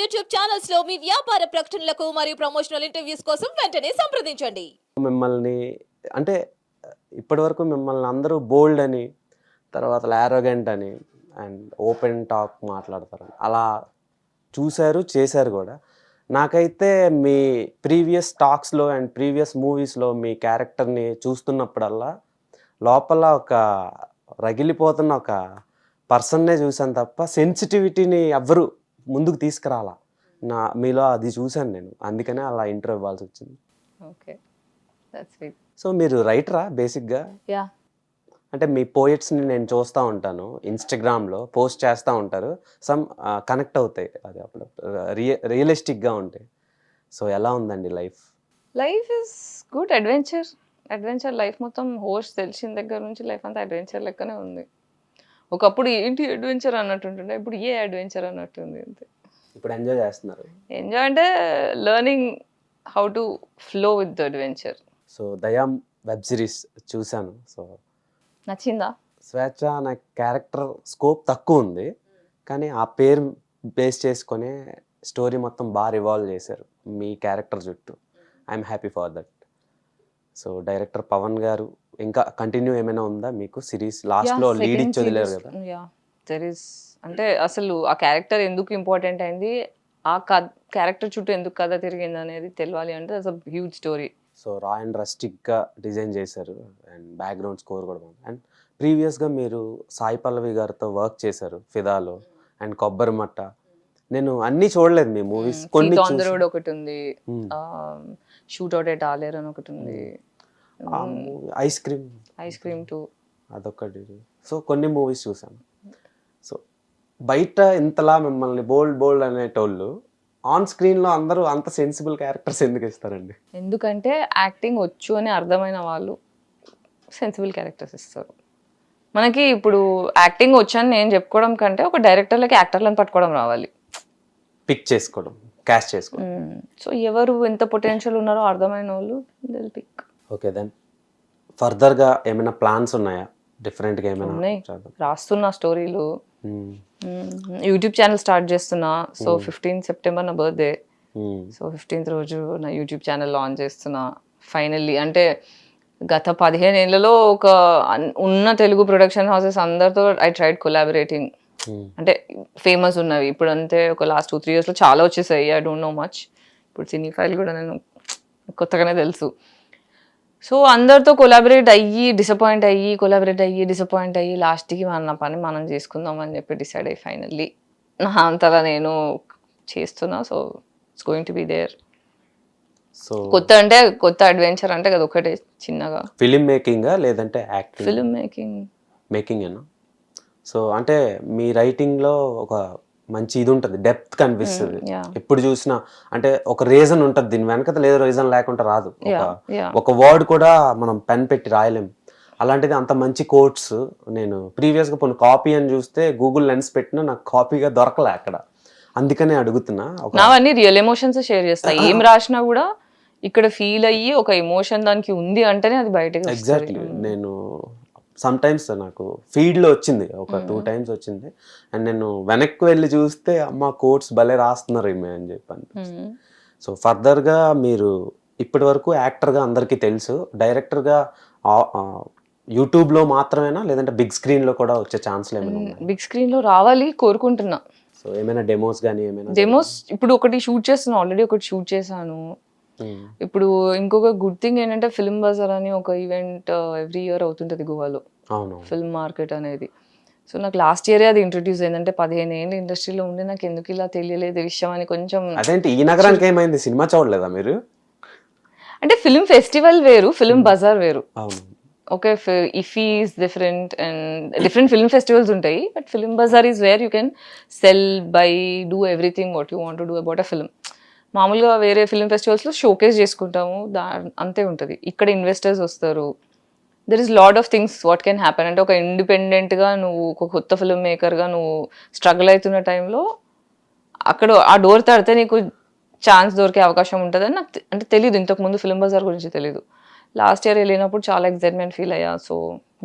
YouTube ఛానల్స్లో మీ వ్యాపార ప్రకటనలకు మరియు ప్రమోషనల్ ఇంటర్వ్యూస్ కోసం వెంటనే సంప్రదించండి. మిమ్మల్ని అంటే ఇప్పటివరకు మిమ్మల్ని అందరూ బోల్డ్ అని తర్వాత లారోగెంట్ అని అండ్ ఓపెన్ టాక్ మాట్లాడతారు. అలా చూశారు చేశారు కూడా. నాకైతే మీ ప్రీవియస్ టాక్స్లో అండ్ ప్రీవియస్ మూవీస్లో మీ క్యారెక్టర్ని చూస్తున్నప్పుడల్లా లోపల ఒక రగిలిపోతున్న ఒక పర్సన్నే చూశాను తప్ప సెన్సిటివిటీని ఎవ్వరు ముందుకు తీసుకురాలా. నా మీలో అది చూశాను నేను. అందుకనే అలా ఇంటర్వ్యూ ఇవ్వాల్సి వచ్చింది. ఓకే. సో మీరు రైటరా బేసిక్గా? యా అంటే మీ పోయిట్స్ని నేను చూస్తూ ఉంటాను. ఇన్స్టాగ్రామ్లో పోస్ట్ చేస్తూ ఉంటారు. సమ్ కనెక్ట్ అవుతాయి. అది అప్పుడు రియ రియలిస్టిక్గా ఉంటాయి సో ఎలా ఉందండి life? Life is good adventure adventure life మొత్తం హోస్ట్ తెలిసిన దగ్గర నుంచి లైఫ్ అంతా అడ్వెంచర్ లెక్కనే ఉంది. ఒకప్పుడు ఏంటి అడ్వెంచర్ అన్నట్టుంటుండే ఇప్పుడు ఏ అడ్వెంచర్ అన్నట్టుంది అంతే. ఇప్పుడు ఎంజాయ్ చేస్తున్నారు. ఎంజాయ్ అంటే learning how to flow with the adventure so Dayaa web series చూశాను. సో నచ్చిందా? స్వేచ్ఛ అనే క్యారెక్టర్ స్కోప్ తక్కువ ఉంది. కానీ ఆ పేరు బేస్ చేసుకొని స్టోరీ మొత్తం బాగా రివాల్వ్ చేశారు మీ క్యారెక్టర్ చుట్టూ. I'm happy for that so director Pavan garu ఇంకా కంటిన్యూ ఏమైనా ఉందా మీకు? సిరీస్ లాస్ట్లో లీడ్ ఇచ్చి వదిలేరు కదా? అంటే అసలు ఆ క్యారెక్టర్ ఎందుకు ఇంపార్టెంట్ అయింది? ఆ క్యారెక్టర్ చుట్టూ ఎందుకు కథ తిరిగింది అనేది తెలియాలి అంటే as a huge story so raw and రస్టిక్గా design చేశారు అండ్ బ్యాక్గ్రౌండ్ స్కోర్ కూడా బాగుంది. అండ్ ప్రీవియస్గా మీరు సాయి పల్లవి గారితో వర్క్ చేశారు ఫిదాలో అండ్ కొబ్బరి మట్ట. నేను అన్నీ చూడలేదు మీ మూవీస్ కొన్ని ద రోడ్ ఒకటి ఉంది. Hmm. Shoot out at Alair అని ఒకటి ఉంది. Ice cream. Ice cream two. అదొకటి సో కొన్ని మూవీస్ చూసాను సో బయట ఇంతలా మిమ్మల్ని బోల్డ్ బోల్డ్ అనేటోళ్ళు ఆన్ స్క్రీన్లో అందరూ అంత సెన్సిబుల్ క్యారెక్టర్స్ ఎందుకు ఇస్తారండి? ఎందుకంటే యాక్టింగ్ వచ్చు అని అర్థమైన వాళ్ళు సెన్సిబుల్ క్యారెక్టర్స్ ఇస్తారు. మనకి ఇప్పుడు యాక్టింగ్ వచ్చని నేను చెప్పుకోవడం కంటే ఒక డైరెక్టర్లకి యాక్టర్లను పట్టుకోవడం రావాలి. పిక్ చేసుకోవడం. క్యాష్ చేసుకోవడం సో ఎవరు ఎంత పొటెన్షియల్ ఉన్నారో అర్థమైన వాళ్ళు పిక్ ఓకే దెన్ ఫర్దర్గా ఏమైనా ప్లాన్స్ ఉన్నాయా? డిఫరెంట్గా ఏమైనా. రాస్తున్నా స్టోరీలు. యూట్యూబ్ ఛానల్ స్టార్ట్ చేస్తున్నా. సో ఫిఫ్టీన్ సెప్టెంబర్ నా బర్త్డే. సో ఫిఫ్టీన్త్ రోజు నా యూట్యూబ్ ఛానల్ లాంచ్ చేస్తున్నా. ఫైనల్లీ అంటే గత పదిహేను ఏళ్ళలో ఒక ఉన్న తెలుగు ప్రొడక్షన్ హౌసెస్ అందరితో ఐ ట్రైడ్ కొలాబరేటింగ్. అంటే ఫేమస్ ఉన్నవి. ఇప్పుడు అంతే ఒక లాస్ట్ టూ త్రీ ఇయర్స్లో చాలా వచ్చేసాయి. ఐ డోంట్ నో మచ్ ఇప్పుడు సినీ ఫైల్ కూడా నేను కొత్తగానే తెలుసు. సో అందరితో కొలాబరేట్ అయ్యి డిసప్పాయింట్ అయ్యి కొలాబరేట్ అయ్యి డిసప్పాయింట్ అయ్యి లాస్ట్కి మన పని మనం చేసుకుందాం అని చెప్పి డిసైడ్ అయ్యి ఫైనల్లీ నా అంతలా నేను చేస్తున్నా. So it's going to be there so కొత్త అంటే కొత్త అడ్వెంచర్ అంటే కదా ఒకటే చిన్నగా. ఫిలిం మేకింగా లేదంటే యాక్టింగ్ ఫిల్మ్ మేకింగ్ మేకింగ్ ఏనా సో అంటే మీ రైటింగ్లో ఒక మంచి ఇది ఉంటుంది డెప్త్ కనిపిస్తుంది. యా ఎప్పుడు చూసినా అంటే ఒక రీజన్ ఉంటుంది దీని వెనక లేదు రీజన్ లేకుండా రాదు. ఒక వర్డ్ కూడా మనం పెన్ పెట్టి రాయలేం. అలాంటిది అంత మంచి కోట్స్ నేను ప్రీవియస్గా కొన్ని కాపీ అని చూస్తే గూగుల్ లెన్స్ పెట్టినా నాకు కాపీగా దొరకలే అక్కడ. అందుకనే అడుగుతున్నా. నావన్నీ రియల్ ఎమోషన్స్ షేర్ చేస్తా. ఏం రాసినా కూడా ఇక్కడ ఫీల్ అయ్యి ఒక ఎమోషన్ దానికి ఉంది అంటేనే అది బయటకు. ఎగ్జాక్ట్లీ నేను సమ్ టైమ్స్ నాకు ఫీడ్లో వచ్చింది. ఒక టూ టైమ్స్ వచ్చింది. అండ్ నేను వెనక్కి వెళ్ళి చూస్తే అమ్మ కోట్స్ భలే రాస్తున్నారు ఈమె అని చెప్పాను. సో ఫర్దర్గా మీరు ఇప్పటి వరకు యాక్టర్గా అందరికీ తెలుసు. డైరెక్టర్గా యూట్యూబ్లో మాత్రమేనా లేదంటే బిగ్ స్క్రీన్లో కూడా వచ్చే ఛాన్స్లు ఏమైనా బిగ్ స్క్రీన్లో రావాలి కోరుకుంటున్నా. సో ఏమైనా డెమోస్ కానీ ఏమైనా డెమోస్ ఇప్పుడు ఒకటి షూట్ చేస్తున్నా. ఆల్రెడీ ఒకటి షూట్ చేశాను. ఇప్పుడు ఇంకొక గుడ్ థింగ్ ఏంటంటే ఫిల్మ్ బజార్ అని ఒక ఈవెంట్ ఎవ్రీ ఇయర్ అవుతుంటది గోవాలో అవును. ఫిల్మ్ మార్కెట్ అనేది. సో నాకు లాస్ట్ ఇయరే అది ఇంట్రడ్యూస్ అయిందంటే పదిహేను ఏళ్ళు ఇండస్ట్రీలో ఉండి నాకు ఎందుకు ఇలా తెలియలేదు విషయం అని కొంచెం అదేంటి? ఈ నగరానికి ఏమైంది? సినిమా చూడలేదా మీరు? అంటే ఫిల్మ్ ఫెస్టివల్ వేరు ఫిల్మ్ బజార్ వేరు. అవును. Okay IFFI is different and different film festivals ఉంటాయి but film bazaar is where you can sell buy do everything what you want do about a film మామూలుగా వేరే film ఫెస్టివల్స్లో showcase చేసుకుంటాము. దా అంతే ఉంటుంది. ఇక్కడ ఇన్వెస్టర్స్ వస్తారు. There is lot of things what can happen అంటే ఒక ఇండిపెండెంట్గా నువ్వు ఒక కొత్త ఫిల్మ్ మేకర్గా నువ్వు స్ట్రగుల్ అవుతున్న టైంలో అక్కడ ఆ డోర్ తడితే నీకు ఛాన్స్ దొరికే అవకాశం ఉంటుందని నాకు అంటే తెలియదు ఇంతకు ముందు ఫిల్మ్ బజార్ గురించి తెలియదు లాస్ట్ ఇయర్ వెళ్ళినప్పుడు చాలా ఎక్సైట్మెంట్ ఫీల్ అయ్యా. సో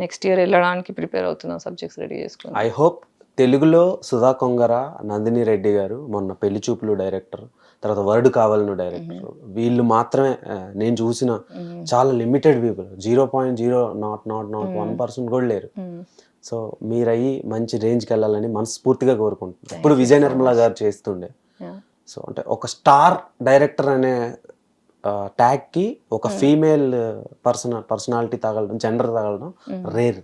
నెక్స్ట్ ఇయర్ వెళ్ళడానికి ప్రిపేర్ అవుతున్నా సబ్జెక్ట్స్ రెడీ చేసుకుని ఐ హోప్ తెలుగులో సుధా కొంగర నందిని రెడ్డి గారు మొన్న పెళ్ళి చూపులు డైరెక్టర్ తర్వాత వర్డ్ కావాలను డైరెక్టర్ వీళ్ళు మాత్రమే నేను చూసిన చాలా limited people zero point zero nought nought nought one percent కూడా లేరు. సో మీరయ్యి మంచి రేంజ్కి వెళ్ళాలని మనస్ఫూర్తిగా కోరుకుంటున్నాను. ఇప్పుడు విజయ నిర్మల గారు చేస్తుండే. సో అంటే ఒక స్టార్ డైరెక్టర్ అనే ట్యాగ్కి ఒక ఫీమేల్ పర్సన పర్సనాలిటీ తగలడం జెండర్ తగలడం రేర్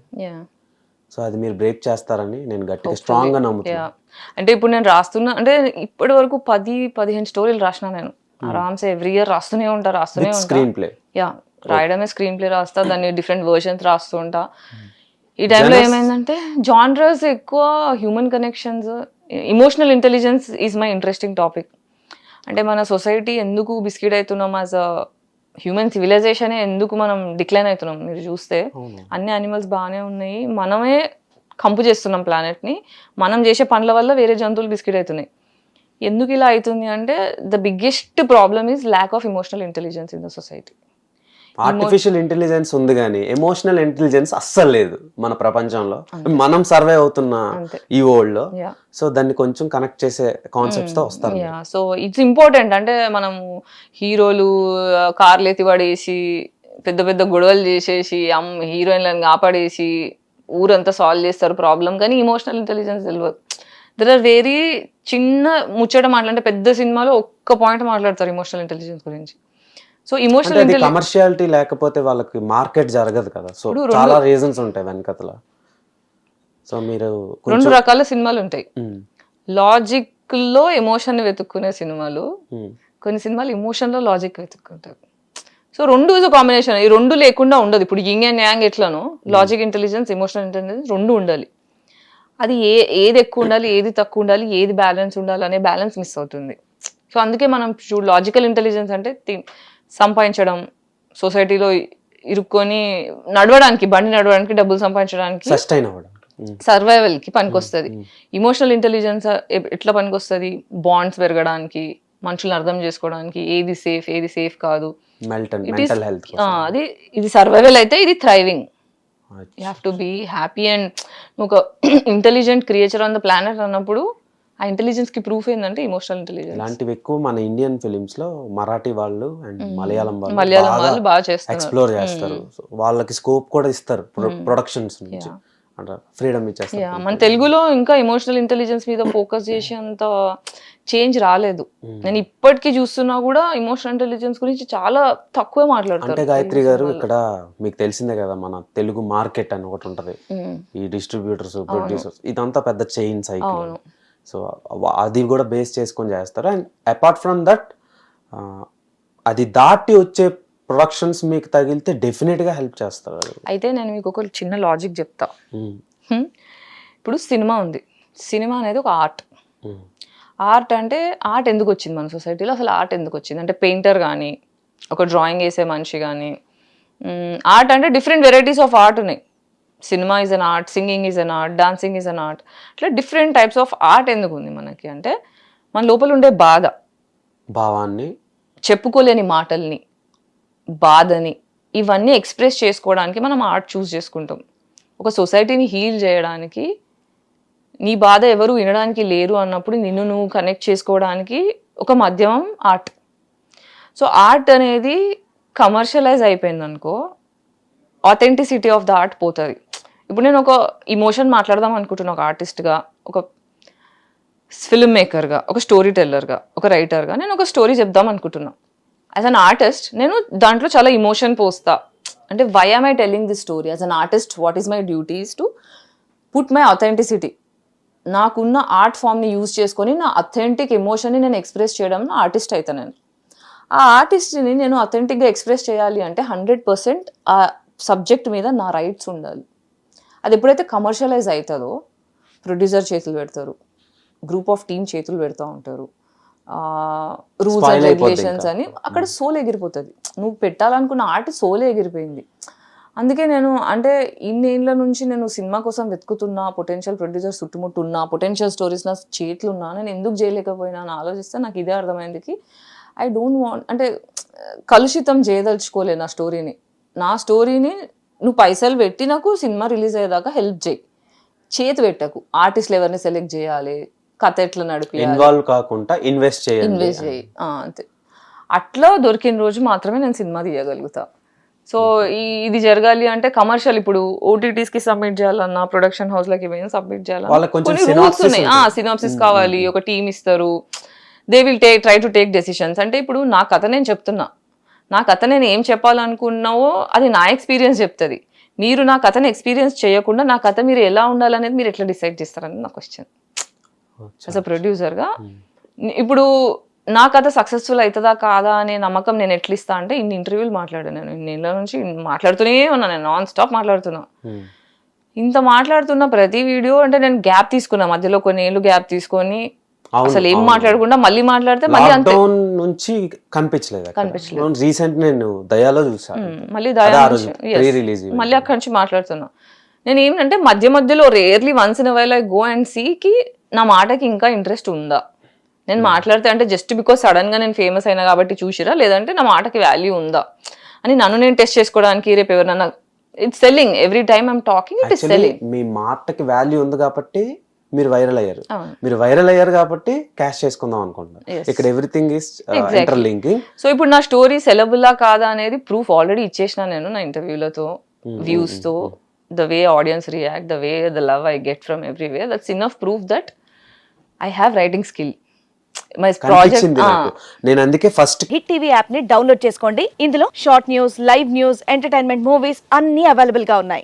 సో అది మీరు బ్రేక్ చేస్తారని నేను గట్టిగా స్ట్రాంగ్గా నమ్ముతున్నాను అంటే ఇప్పుడు నేను రాస్తున్నా అంటే ఇప్పటి వరకు పది పదిహేను స్టోరీలు రాసిన నేను. ఆరామ్సే ఎవ్రీ ఇయర్ రాస్తూనే ఉంటా రాస్తూనే ఉంటా. స్క్రీన్ ప్లే యా రాయడమే స్క్రీన్ ప్లే రాస్తా దాన్ని డిఫరెంట్ వర్షన్స్ రాస్తూ ఉంటా. ఈ టైంలో ఏమైందంటే జాన్రస్ ఎక్కువ human connections emotional intelligence is my interesting topic అంటే మన సొసైటీ ఎందుకు బిస్కెట్ అవుతున్నాం యాజ్ అ హ్యూమన్ సివిలైజేషన్ ఎందుకు మనం డిక్లైన్ అవుతున్నాం? మీరు చూస్తే అన్ని యానిమల్స్ బాగానే ఉన్నాయి. మనమే కంపు చేస్తున్నాం ప్లానెట్ని మనం చేసే పనుల వల్ల వేరే జంతువులు బిస్కెట్ అవుతున్నాయి. ఎందుకు ఇలా అవుతుంది అంటే the biggest problem is lack of emotional intelligence in the society artificial intelligence ఉంది కానీ ఎమోషనల్ ఇంటెలిజెన్స్ అస్సలు లేదు మన ప్రపంచంలో. మనం సర్వే అవుతున్న. ఈ వరల్డ్లో. సో దాన్ని కొంచెం కనెక్ట్ చేసే కాన్సెప్ట్స్తో వస్తారు యా సో ఇట్స్ ఇంపార్టెంట్ అంటే మనము హీరోలు కార్లు ఎత్తి పడేసి పెద్ద పెద్ద గొడవలు చేసేసి హీరోయిన్లను కాపాడేసి ఊరంతా సాల్వ్ చేస్తారు ప్రాబ్లం కానీ ఇమోషనల్ ఇంటెలిజెన్స్ తెలియదు దర్ ఆర్ వెరీ చిన్న ముచ్చట మాట్లాడే పెద్ద సినిమాలో ఒక్క పాయింట్ మాట్లాడతారు ఇమోషనల్ ఇంటెలిజెన్స్ గురించి. సో ఇమోషనల్ కమర్షియాలిటీ లేకపోతే వాళ్ళకి మార్కెట్ జరగదు కదా. సో చాలా రీజన్స్ ఉంటాయి వెనకతల. సో మీరు రెండు రకాల సినిమాలు ఉంటాయి. లాజిక్లో ఎమోషన్ వెతుక్కునే సినిమాలు ఉమ్, కొన్ని సినిమాలు ఎమోషన్లో లాజిక్ వెతుక్కుంటారు సో రెండు ఇస్ కాంబినేషన్ ఈ రెండు లేకుండా ఉండదు. ఇప్పుడు యింగ్ అండ్ యాంగ్ ఎట్లానో లాజిక్ ఇంటెలిజెన్స్ ఎమోషనల్ ఇంటెలిజెన్స్ రెండు ఉండాలి. అది ఏ ఏది ఎక్కువ ఉండాలి ఏది తక్కువ ఉండాలి ఏది బ్యాలెన్స్ ఉండాలి అనే బ్యాలెన్స్ మిస్ అవుతుంది. సో అందుకే మనం లాజికల్ ఇంటెలిజెన్స్ అంటే సంపాదించడం సొసైటీలో ఇరుక్కొని నడవడానికి బండి నడవడానికి డబ్బులు సంపాదించడానికి సస్టైన్ సర్వైవల్కి పనికొస్తుంది. ఇమోషనల్ ఇంటెలిజెన్స్ ఎట్లా పనికొస్తుంది? బాండ్స్ పెరగడానికి మనుషులను అర్థం చేసుకోవడానికి ఏది సేఫ్ ఏది సేఫ్ కాదు. అది ఇది సర్వైవల్ అయితే ఇది thriving you have to be happy and ఒక intelligent creature on the planet అన్నప్పుడు ఆ ఇంటెలిజెన్స్కి ప్రూఫ్ ఏంటంటే ఇమోషనల్ ఇంటెలిజెన్స్ ఇలాంటివి ఎక్కువ మన ఇండియన్ ఫిలిమ్స్లో మరాఠీ వాళ్ళు అండ్ మలయాళం వాళ్ళు మలయాళం వాళ్ళు బాగా చేస్తున్నారు. ఎక్స్ప్లోర్ చేస్తారు. వాళ్ళకి స్కోప్ కూడా ఇస్తారు ప్రొడక్షన్స్ నుంచి. అంటే ఫ్రీడమ్ ఇచ్చేస్తారు. మన తెలుగులో ఇంకా ఎమోషనల్ ఇంటెలిజెన్స్ మీద ఫోకస్ చేసి అంత చేంజ్ రాలేదు నేను ఇప్పటికీ చూస్తున్నా కూడా ఎమోషనల్ ఇంటెలిజెన్స్ గురించి చాలా తక్కువ మాట్లాడతారు. అంటే గాయత్రి గారు ఇక్కడ మీకు తెలిసిందే కదా మన తెలుగు మార్కెట్ అని ఒకటి ఉంటది. ఈ డిస్ట్రిబ్యూటర్స్ ప్రొడ్యూసర్స్ ఇదంతా పెద్ద చైన్ సైకిల్. సో అది కూడా బేస్ చేసుకొని చేస్తారు? అండ్ అపార్ట్ ఫ్రమ్ దట్ అది దాటి వచ్చే ప్రొడక్షన్స్ మీకు తగిలితే డెఫినెట్గా హెల్ప్ చేస్తారు అయితే నేను మీకు ఒక చిన్న లాజిక్ చెప్తా. ఉమ్, హ్మ్. ఇప్పుడు సినిమా ఉంది. సినిమా అనేది ఒక ఆర్ట్ ఆర్ట్ అంటే ఆర్ట్ ఎందుకు వచ్చింది మన సొసైటీలో అసలు ఆర్ట్ ఎందుకు వచ్చింది? అంటే పెయింటర్ కానీ ఒక డ్రాయింగ్ వేసే మనిషి కానీ ఆర్ట్ అంటే డిఫరెంట్ వెరైటీస్ ఆఫ్ ఆర్ట్ ఉన్నాయి. Cinema is an art singing is an art dancing is an art ఇట్లా డిఫరెంట్ టైప్స్ ఆఫ్ ఆర్ట్ ఎందుకు ఉంది మనకి? అంటే మన లోపల ఉండే బాధ. భావాన్ని. చెప్పుకోలేని మాటల్ని బాధని ఇవన్నీ ఎక్స్ప్రెస్ చేసుకోవడానికి మనం ఆర్ట్ చూస్ చేసుకుంటాం. ఒక సొసైటీని హీల్ చేయడానికి నీ బాధ ఎవరు వినడానికి లేరు అన్నప్పుడు నిన్ను నువ్వు కనెక్ట్ చేసుకోవడానికి ఒక మాధ్యమం ఆర్ట్ సో ఆర్ట్ అనేది కమర్షియలైజ్ అయిపోయింది అనుకో ఆథెంటిసిటీ ఆఫ్ ద ఆర్ట్ పోతుంది. ఇప్పుడు నేను ఒక ఇమోషన్ మాట్లాడదాం అనుకుంటున్నా ఒక ఆర్టిస్ట్గా ఒక ఫిల్మ్ మేకర్గా ఒక స్టోరీ టెల్లర్గా ఒక రైటర్గా నేను ఒక స్టోరీ చెప్దాం అనుకుంటున్నా. యాజ్ అన్ ఆర్టిస్ట్ నేను దాంట్లో చాలా ఇమోషన్ పోస్తా. అంటే why am I telling this story as an artist what is my duties to put my authenticity నాకున్న ఆర్ట్ ఫామ్ని యూజ్ చేసుకొని నా అథెంటిక్ ఎమోషన్ని నేను ఎక్స్ప్రెస్ చేయడం ఆర్టిస్ట్ అవుతాను నేను. ఆ ఆర్టిస్ట్ని నేను అథెంటిక్గా ఎక్స్ప్రెస్ చేయాలి అంటే హండ్రెడ్ పర్సెంట్ ఆ సబ్జెక్ట్ మీద నా రైట్స్ ఉండాలి. అది ఎప్పుడైతే కమర్షియలైజ్ అవుతుందో ప్రొడ్యూసర్ చేతులు పెడతారు గ్రూప్ ఆఫ్ టీమ్ చేతులు పెడతా ఉంటారు. రూల్స్ అండ్ రెగ్యులేషన్స్ అని అక్కడ సోల్ ఎగిరిపోతుంది. నువ్వు పెట్టాలనుకున్న ఆర్ట్ సోలే ఎగిరిపోయింది. అందుకే నేను అంటే ఇన్నేళ్ళ నుంచి నేను సినిమా కోసం వెతుకుతున్నా పొటెన్షియల్ ప్రొడ్యూసర్ చుట్టుముట్టున్నా పొటెన్షియల్ స్టోరీస్ నా చేతులు ఉన్నా నేను ఎందుకు చేయలేకపోయినా అని ఆలోచిస్తే నాకు ఇదే అర్థమైంది ఐ డోంట్ వాంట్ అంటే కలుషితం చేయదలుచుకోలే నా స్టోరీని నా. స్టోరీని నువ్వు పైసలు పెట్టి నాకు సినిమా రిలీజ్ అయ్యేదాకా హెల్ప్ చేయి. చేతి పెట్టకు. ఆర్టిస్ట్లు ఎవరిని సెలెక్ట్ చేయాలి? కథ ఎట్లా నడిపి ఇన్వాల్వ్ కాకుండా ఇన్వెస్ట్ చేయండి ఇన్వెస్ట్ చేయి. అంతే. అట్లా దొరికిన రోజు మాత్రమే నేను సినిమా తీయగలుగుతా. సో ఈ ఇది జరగాలి అంటే కమర్షియల్ ఇప్పుడు OTTs కి సబ్మిట్ చేయాలన్నా ప్రొడక్షన్ హౌస్ లకి ఇవేం సబ్మిట్ చేయాలన్నా రూల్స్ synopsis ఉన్నాయి. సినాప్సిస్ కావాలి ఒక టీం ఇస్తారు. They will take try to take decisions అంటే ఇప్పుడు నా కథ నేను చెప్తున్నా. నా కథ నేను ఏం చెప్పాలనుకున్నావో అది నా ఎక్స్పీరియన్స్ చెప్తుంది. మీరు నా కథను ఎక్స్పీరియన్స్ చేయకుండా నా కథ మీరు ఎలా ఉండాలనేది మీరు ఎట్లా డిసైడ్ చేస్తారని నా క్వశ్చన్ యాజ్ అ ప్రొడ్యూసర్గా ఇప్పుడు నా కథ సక్సెస్ఫుల్ అవుతుందా కాదా అనే నమ్మకం నేను ఎట్లా ఇస్తా అంటే ఇన్ని ఇంటర్వ్యూలు మాట్లాడాను. నేను ఇన్ని నెలల నుంచి మాట్లాడుతూనే ఉన్నా నేను నాన్ స్టాప్ మాట్లాడుతున్నా. ఇంత మాట్లాడుతున్న ప్రతి వీడియో అంటే నేను గ్యాప్ తీసుకున్నా. మధ్యలో కొన్ని ఏళ్ళు గ్యాప్ తీసుకొని అసలు ఏం. మాట్లాడకుండా మళ్ళీ మాట్లాడితే మళ్ళీ అంతే. నుంచి కనిపించలేదు కనిపించలేదు. రీసెంట్ నేను దయాలో చూసాను మళ్ళీ దయా event. మళ్ళీ అక్కడి నుంచి మాట్లాడుతున్నా. నేను ఏంటంటే మధ్య మధ్యలో rarely once in while I go and సీకి నా మాటకి ఇంకా ఇంట్రెస్ట్ ఉందా? నేను Hmm. మాట్లాడితే అంటే జస్ట్ బికాస్ సడన్గా నేను ఫేమస్ అయినా కాబట్టి చూసిరా? లేదంటే నా మాటకి వాల్యూ ఉందా? అని నన్ను నేను టెస్ట్ చేసుకోవడానికి రేపు ఎవరన్నా it's selling every time I'm talking it is selling మీ మాటకి వాల్యూ ఉంది కాబట్టి మీరు వైరల్ అయ్యారు. మీరు వైరల్ అయ్యారు కాబట్టి క్యాష్ చేసుకుందాం అనుకుంటున్నారు. ఇక్కడ everything is. Interlinking so ఇప్పుడు నా స్టోరీ సెలబుల్లా కాదా అనేది ప్రూఫ్ ఆల్రెడీ ఇచ్చేసిన నేను నా ఇంటర్వ్యూలతో వ్యూస్తో the way audience react the way the love I get from every way that's enough proof that I have writing skill నేను అందుకే ఫస్ట్ హిట్ టీవీ యాప్ని డౌన్లోడ్ చేసుకోండి. ఇందులో short news live news entertainment movies అన్ని అవైలబుల్గా ఉన్నాయి.